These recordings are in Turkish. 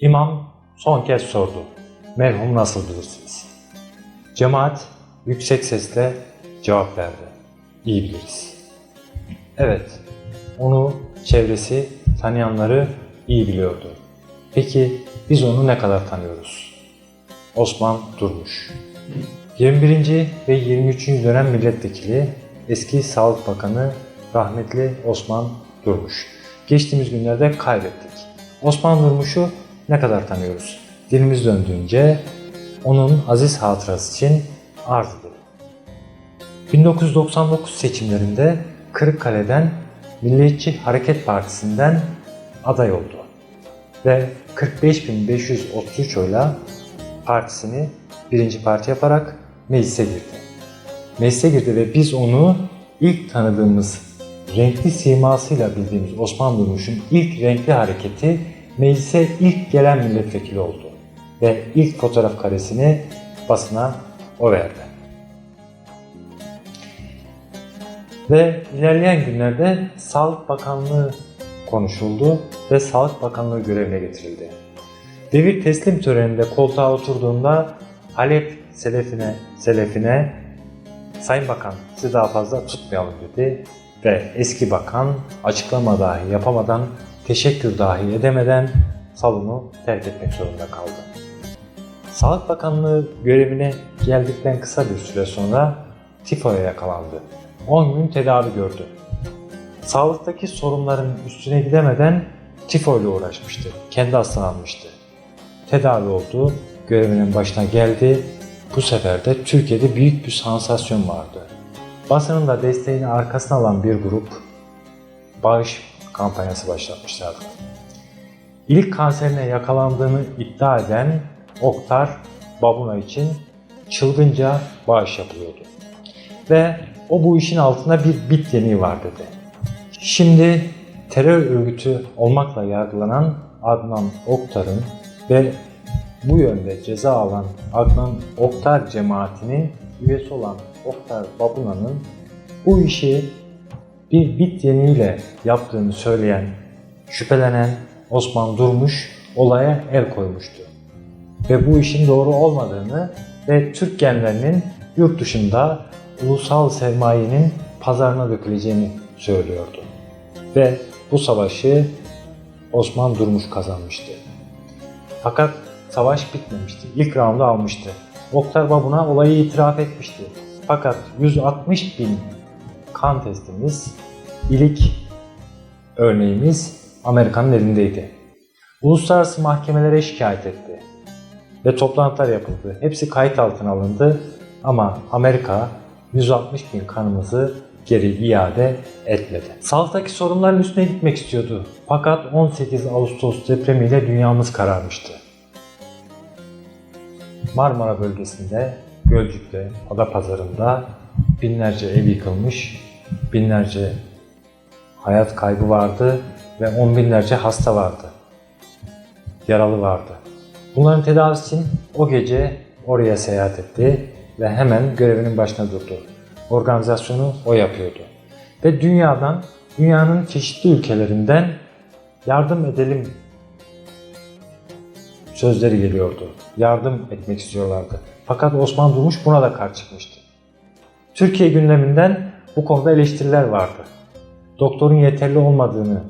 İmam son kez sordu. Merhum nasıl bilirsiniz? Cemaat yüksek sesle cevap verdi. İyi biliriz. Evet, onu çevresi tanıyanları iyi biliyordu. Peki biz onu ne kadar tanıyoruz? Osman Durmuş 21. ve 23. dönem milletvekili, eski Sağlık Bakanı rahmetli Osman Durmuş. Geçtiğimiz günlerde kaybettik. Osman Durmuş'u ne kadar tanıyoruz? Dilimiz döndüğünce onun aziz hatırası için arz edelim. 1999 seçimlerinde Kırıkkale'den Milliyetçi Hareket Partisi'nden aday oldu ve 45.533 oyla partisini birinci parti yaparak meclise girdi. Meclise girdi ve biz onu ilk tanıdığımız renkli simasıyla bildiğimiz Osman Durmuş'un ilk renkli hareketi meclise ilk gelen milletvekili oldu ve ilk fotoğraf karesini basına o verdi. Ve ilerleyen günlerde Sağlık Bakanlığı konuşuldu ve Sağlık Bakanlığı görevine getirildi. Devir teslim töreninde koltuğa oturduğunda Halep selefine, selefine Sayın Bakan sizi daha fazla tutmayalım dedi ve eski bakan açıklama dahi yapamadan, teşekkür dahi edemeden salonu terk etmek zorunda kaldı. Sağlık Bakanlığı görevine geldikten kısa bir süre sonra tifoya yakalandı. 10 gün tedavi gördü. Sağlıktaki sorunların üstüne gidemeden tifo ile uğraşmıştı. Kendi hastalanmıştı. Tedavi oldu, görevinin başına geldi. Bu sefer de Türkiye'de büyük bir sansasyon vardı. Basının da desteğini arkasına alan bir grup bağış kampanyası başlatmışlardı. İlk kanserine yakalandığını iddia eden Oktar Babuna için çılgınca bağış yapılıyordu. Ve o bu işin altında bir bit yeniği var dedi. Şimdi terör örgütü olmakla yargılanan Adnan Oktar'ın ve bu yönde ceza alan Adnan Oktar cemaatinin üyesi olan Oktar Babuna'nın bu işi bir bit yeniğiyle yaptığını söyleyen, şüphelenen Osman Durmuş olaya el koymuştu. Ve bu işin doğru olmadığını ve Türk genlerinin yurt dışında ulusal sermayenin pazarına döküleceğini söylüyordu. Ve bu savaşı Osman Durmuş kazanmıştı. Fakat savaş bitmemişti. İlk roundu almıştı. Oktar Babuna olayı itiraf etmişti. Fakat 160 bin kan testimiz, ilik örneğimiz Amerika'nın elindeydi. Uluslararası mahkemelere şikayet etti ve toplantılar yapıldı. Hepsi kayıt altına alındı ama Amerika 160 bin kanımızı geri iade etmedi. Sağlıktaki sorunların üstüne gitmek istiyordu. Fakat 18 Ağustos depremiyle dünyamız kararmıştı. Marmara bölgesinde, Gölcük'te, Adapazarı'nda binlerce ev yıkılmış, binlerce hayat kaybı vardı ve on binlerce hasta vardı. Yaralı vardı. Bunların tedavisi için o gece oraya seyahat etti ve hemen görevinin başına durdu. Organizasyonu o yapıyordu. Ve dünyadan, dünyanın çeşitli ülkelerinden yardım edelim sözleri geliyordu. Yardım etmek istiyorlardı. Fakat Osman Durmuş buna da karşı çıkmıştı. Türkiye gündeminden bu konuda eleştiriler vardı. Doktorun yeterli olmadığını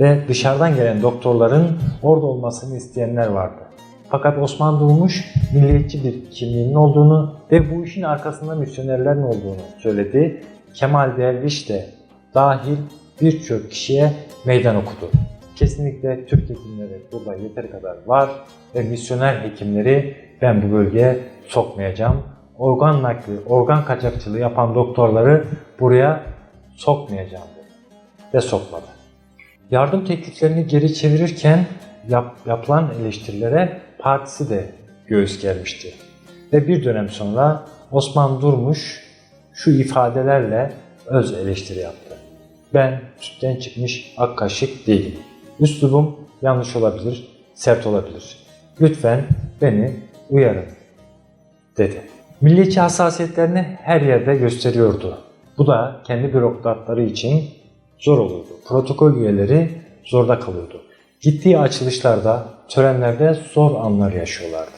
ve dışarıdan gelen doktorların orada olmasını isteyenler vardı. Fakat Osman Durmuş milliyetçi bir kimliğinin olduğunu ve bu işin arkasında misyonerlerin olduğunu söyledi. Kemal Derviş de dahil birçok kişiye meydan okudu. Kesinlikle Türk hekimleri burada yeteri kadar var ve misyoner hekimleri ben bu bölgeye sokmayacağım. Organ nakli, organ kaçakçılığı yapan doktorları buraya sokmayacağım dedi. Ve sokmadı. Yardım tekliflerini geri çevirirken yap, yapılan eleştirilere partisi de göğüs germişti. Ve bir dönem sonra Osman Durmuş şu ifadelerle öz eleştiri yaptı. Ben sütten çıkmış ak kaşık değilim. Üslubum yanlış olabilir, sert olabilir. Lütfen beni uyarın dedi. Milliyetçi hassasiyetlerini her yerde gösteriyordu. Bu da kendi bürokratları için zor olurdu. Protokol üyeleri zorda kalıyordu. Gittiği açılışlarda, törenlerde zor anlar yaşıyorlardı.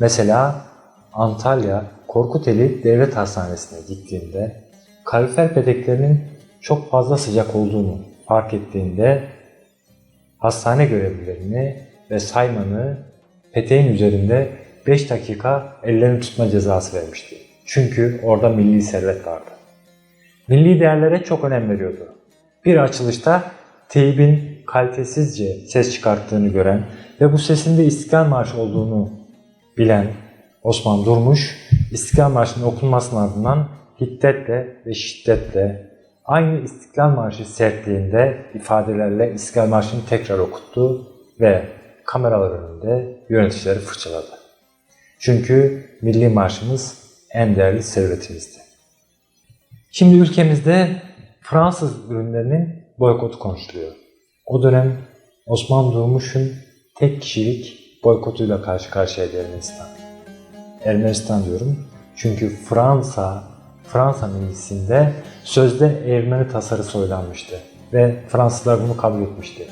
Mesela Antalya Korkuteli Devlet Hastanesi'ne gittiğinde kalorifer peteklerinin çok fazla sıcak olduğunu fark ettiğinde hastane görevlilerini ve saymanı peteğin üzerinde 5 dakika ellerini tutma cezası vermişti. Çünkü orada milli servet vardı. Milli değerlere çok önem veriyordu. Bir açılışta teybin kalitesizce ses çıkarttığını gören ve bu sesinde İstiklal Marşı olduğunu bilen Osman Durmuş, İstiklal Marşı'nın okunmasının ardından hiddetle ve şiddetle aynı İstiklal Marşı sertliğinde ifadelerle İstiklal Marşı'nı tekrar okuttu ve kameralar önünde yöneticileri fırçaladı. Çünkü milli marşımız en değerli servetimizdi. Şimdi ülkemizde Fransız ürünlerinin boykotu konuşuluyor. O dönem Osman Durmuş'un tek kişilik boykotuyla karşı karşıyaydı Ermenistan. Ermenistan diyorum çünkü Fransa, Fransa meclisinde sözde Ermeni tasarısı oylanmıştı ve Fransızlar bunu kabul etmişti.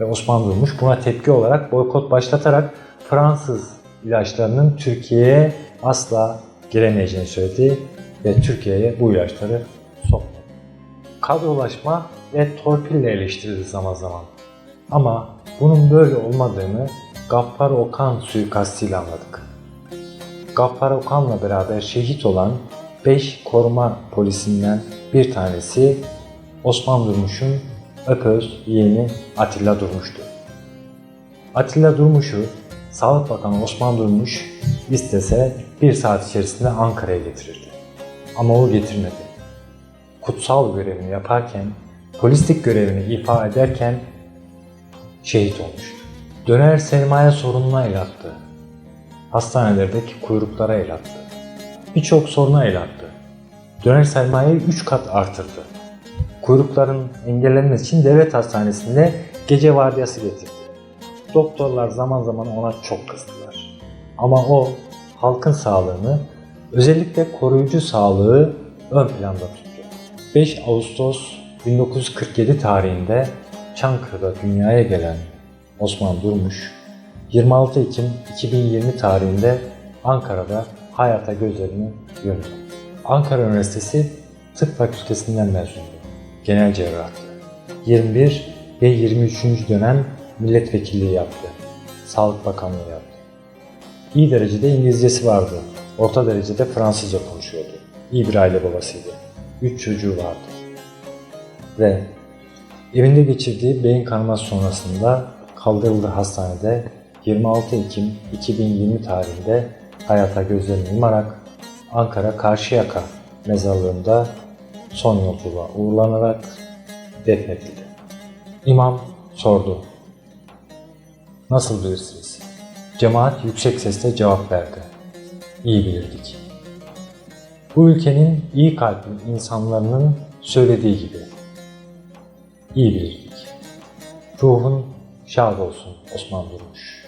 Ve Osman Durmuş buna tepki olarak boykot başlatarak Fransız ilaçlarının Türkiye'ye asla giremeyeceğini söyledi ve Türkiye'ye bu ilaçları sokmadı. Kadrolaşma ve torpille eleştirildi zaman zaman. Ama bunun böyle olmadığını Gaffar Okan suikastıyla anladık. Gaffar Okan'la beraber şehit olan 5 koruma polisinden bir tanesi Osman Durmuş'un öpöz yeğeni Atilla Durmuş'tu. Atilla Durmuş'u Sağlık Bakanı Osman Durmuş istese bir saat içerisinde Ankara'ya getirirdi. Ama o getirmedi. Kutsal görevini yaparken, polislik görevini ifa ederken şehit olmuştu. Döner sermaye sorununa el attı. Hastanelerdeki kuyruklara el attı. Birçok soruna el attı. Döner sermayeyi 3 kat artırdı. Kuyrukların engellenmesi için devlet hastanesinde gece vardiyası getirdi. Doktorlar zaman zaman ona çok kızdılar. Ama o halkın sağlığını, özellikle koruyucu sağlığı ön planda tuttu. 5 Ağustos 1947 tarihinde Çankırı'da dünyaya gelen Osman Durmuş, 26 Ekim 2020 tarihinde Ankara'da hayata gözlerini yumdu. Ankara Üniversitesi Tıp Fakültesinden mezundu. Genel cerrahtı. 21 ve 23. dönem milletvekilliği yaptı. Sağlık Bakanlığı yaptı. İyi derecede İngilizcesi vardı. Orta derecede Fransızca konuşuyordu. İyi bir aile babasıydı. Üç çocuğu vardı. Ve evinde geçirdiği beyin kanaması sonrasında kaldırıldığı hastanede 26 Ekim 2020 tarihinde hayata gözlerini yumarak Ankara Karşıyaka mezarlığında son yolculuğa uğurlanarak defnedildi. İmam sordu. Nasıl bilirsiniz? Cemaat yüksek sesle cevap verdi. İyi bilirdik. Bu ülkenin iyi kalpli insanların söylediği gibi. İyi bilirdik. Ruhun şad olsun Osman Durmuş.